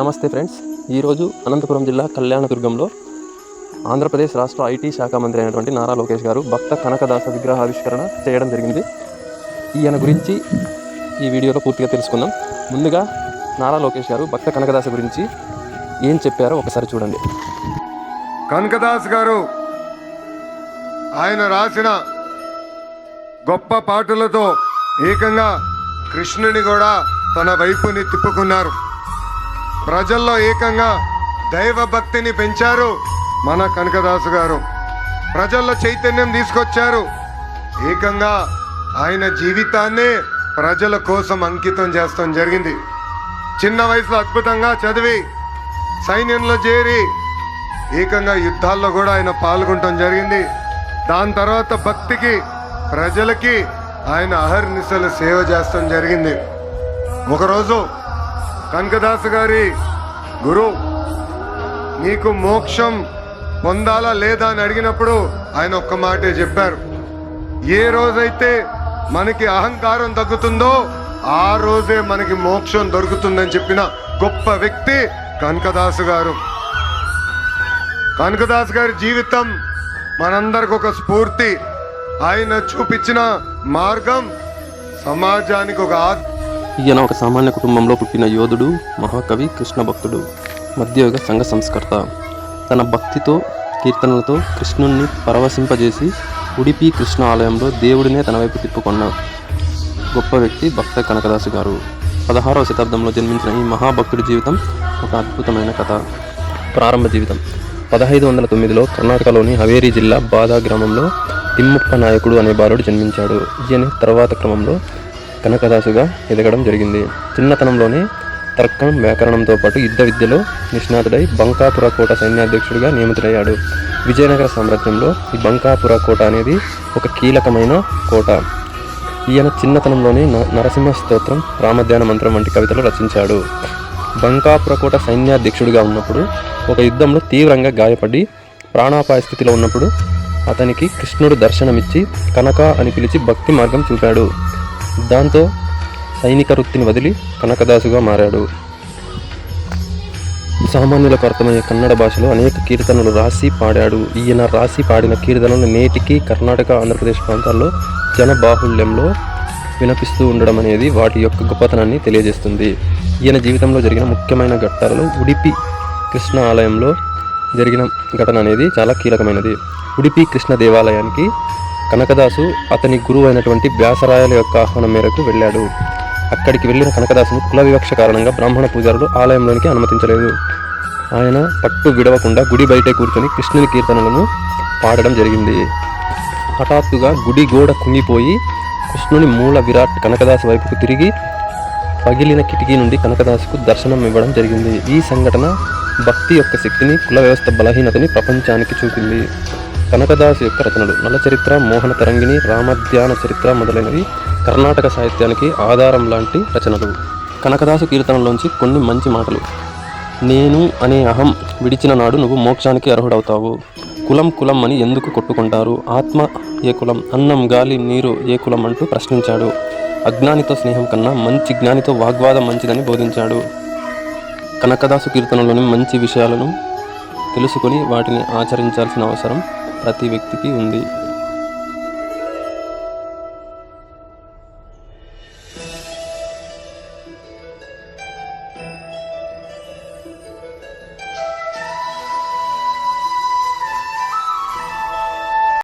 నమస్తే ఫ్రెండ్స్. ఈరోజు అనంతపురం జిల్లా కళ్యాణదుర్గంలో ఆంధ్రప్రదేశ్ రాష్ట్ర ఐటీ శాఖ మంత్రి అయినటువంటి నారా లోకేష్ గారు భక్త కనకదాస విగ్రహావిష్కరణ చేయడం జరిగింది. ఈయన గురించి ఈ వీడియోలో పూర్తిగా తెలుసుకుందాం. ముందుగా నారా లోకేష్ గారు భక్త కనకదాస గురించి ఏం చెప్పారో ఒకసారి చూడండి. కనకదాస్ గారు ఆయన రాసిన గొప్ప పాటలతో ఏకంగా కృష్ణుని కూడా తన వైపుని తిప్పుకున్నారు. ప్రజల్లో ఏకంగా దైవ భక్తిని పెంచారు మన కనకదాసు గారు. ప్రజల్లో చైతన్యం తీసుకొచ్చారు. ఏకంగా ఆయన జీవితాన్నే ప్రజల కోసం అంకితం చేస్తాం జరిగింది. చిన్న వయసులో అద్భుతంగా చదివి సైన్యంలో చేరి ఏకంగా యుద్ధాల్లో కూడా ఆయన పాల్గొనటం జరిగింది. దాని తర్వాత భక్తికి ప్రజలకి ఆయన అహర్నిశలు సేవ చేస్తాం జరిగింది. ఒకరోజు కనకదాస్ గారి గురు నీకు మోక్షం పొందాలా లేదా అని అడిగినప్పుడు ఆయన ఒక్క మాటే చెప్పారు. ఏ రోజైతే మనకి అహంకారం తగ్గుతుందో ఆ రోజే మనకి మోక్షం దొరుకుతుందని చెప్పిన గొప్ప వ్యక్తి కనకదాసు గారు. కనకదాస్ గారి జీవితం మనందరికి ఒక స్ఫూర్తి. ఆయన చూపించిన మార్గం సమాజానికి ఒక ఆత్మ ఈయన ఒక సామాన్య కుటుంబంలో పుట్టిన యోధుడు మహాకవి కృష్ణ భక్తుడు మధ్యయుగ సంఘ సంస్కర్త. తన భక్తితో కీర్తనలతో కృష్ణుణ్ణి పరవశింపజేసి ఉడిపి కృష్ణ ఆలయంలో దేవుడినే తన వైపు తిప్పుకున్న గొప్ప వ్యక్తి భక్త కనకదాసు గారు. పదహారవ శతాబ్దంలో జన్మించిన ఈ మహాభక్తుడి జీవితం ఒక అద్భుతమైన కథ. ప్రారంభ జీవితం. పదహైదు వందల తొమ్మిదిలో కర్ణాటకలోని హవేరీ జిల్లా బాదా గ్రామంలో తిమ్మప్ప నాయకుడు అనే బాలుడు జన్మించాడు. ఈయన తర్వాత క్రమంలో కనకదాసుగా ఎదగడం జరిగింది. చిన్నతనంలోనే తర్కం వ్యాకరణంతో పాటు యుద్ధ విద్యలో నిష్ణాతుడై బంకాపుర కోట సైన్యాధ్యక్షుడిగా నియమితుడయ్యాడు. విజయనగర సామ్రాజ్యంలో ఈ బంకాపుర కోట అనేది ఒక కీలకమైన కోట. ఈయన చిన్నతనంలోనే న- నరసింహ స్తోత్రం రామధ్యాన మంత్రం వంటి కవితలు రచించాడు. బంకాపుర కోట సైన్యాధ్యక్షుడిగా ఉన్నప్పుడు ఒక యుద్ధంలో తీవ్రంగా గాయపడి ప్రాణాపాయ స్థితిలో ఉన్నప్పుడు అతనికి కృష్ణుడు దర్శనమిచ్చి కనక అని పిలిచి భక్తి మార్గం చూపాడు. దాంతో సైనిక వృత్తిని వదిలి కనకదాసుగా మారాడు. సామాన్యులకు అర్థమయ్యే కన్నడ భాషలో అనేక కీర్తనలు రాసి పాడాడు. ఈయన రాసి పాడిన కీర్తనలు నేటికి కర్ణాటక ఆంధ్రప్రదేశ్ ప్రాంతాల్లో జనబాహుళ్యంలో వినిపిస్తూ ఉండడం అనేది వాటి యొక్క గొప్పతనాన్ని తెలియజేస్తుంది. ఈయన జీవితంలో జరిగిన ముఖ్యమైన ఘట్టాలలో ఉడిపి కృష్ణ ఆలయంలో జరిగిన ఘటన అనేది చాలా కీలకమైనది. ఉడిపి కృష్ణ దేవాలయానికి కనకదాసు అతని గురువు అయినటువంటి వ్యాసరాయల యొక్క ఆహ్వానం మేరకు వెళ్ళాడు. అక్కడికి వెళ్ళిన కనకదాసును కుల వివక్ష కారణంగా బ్రాహ్మణ పూజారులు ఆలయంలోనికి అనుమతించలేదు. ఆయన పట్టు విడవకుండా గుడి బయటే కూర్చొని కృష్ణుని కీర్తనలను పాడడం జరిగింది. హఠాత్తుగా గుడి గోడ కుంగిపోయి కృష్ణుని మూల విరాట్ కనకదాసు వైపుకు తిరిగి పగిలిన కిటికీ నుండి కనకదాసుకు దర్శనం ఇవ్వడం జరిగింది. ఈ సంఘటన భక్తి యొక్క శక్తిని కుల వ్యవస్థ బలహీనతని ప్రపంచానికి చూపింది. కనకదాసు యొక్క రచనలు. నలచరిత్ర మోహన తరంగిణి రామధ్యాన చరిత్ర మొదలైనవి కర్ణాటక సాహిత్యానికి ఆధారం లాంటి రచనలు. కనకదాసు కీర్తనలోంచి కొన్ని మంచి మాటలు. నేను అనే అహం విడిచిన నాడు నువ్వు మోక్షానికి అర్హుడవుతావు. కులం కులం అని ఎందుకు కొట్టుకుంటారు? ఆత్మ ఏ కులం? అన్నం గాలి నీరు ఏ కులం అంటూ ప్రశ్నించాడు. అజ్ఞానితో స్నేహం కన్నా మంచి జ్ఞానితో వాగ్వాదం మంచిదని బోధించాడు. కనకదాసు కీర్తనలోని మంచి విషయాలను తెలుసుకొని వాటిని ఆచరించాల్సిన అవసరం ప్రతి వ్యక్తికి ఉంది.